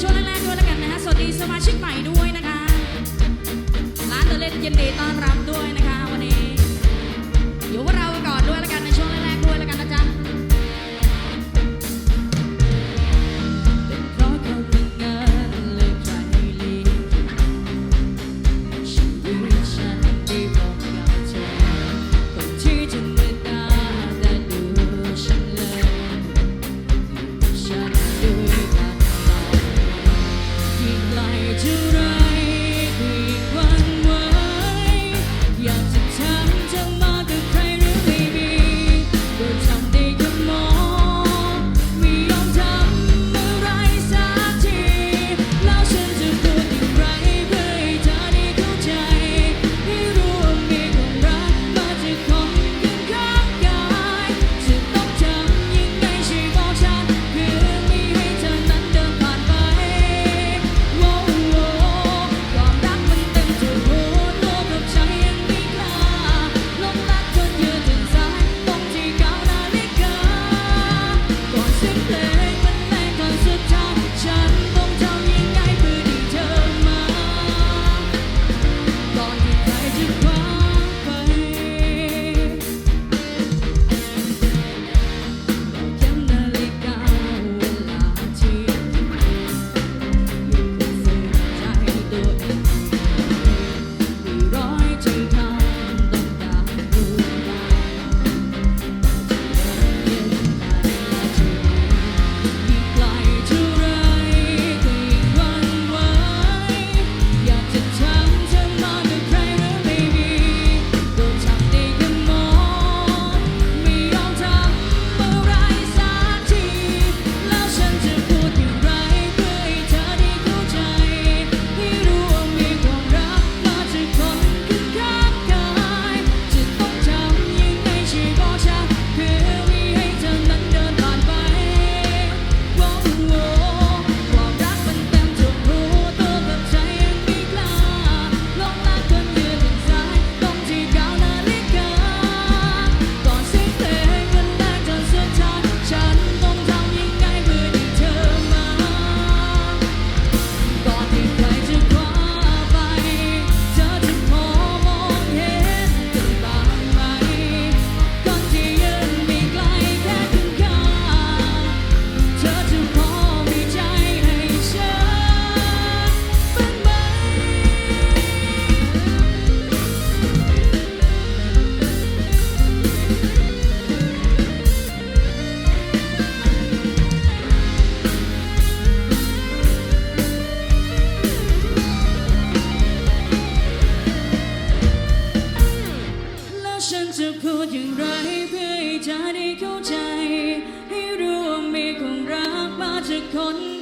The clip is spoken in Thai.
เช่วงแรกๆด้วยแล้วกันนะฮะสวัสดีสมาชิกใหม่ด้วยนะคะร้านเดลเลนยินดีต้อนรับด้วย tonight. อย่างไรเพื่อให้เธได้เข้าใจ ให้รู้ว่ามีคนรักมาจากคน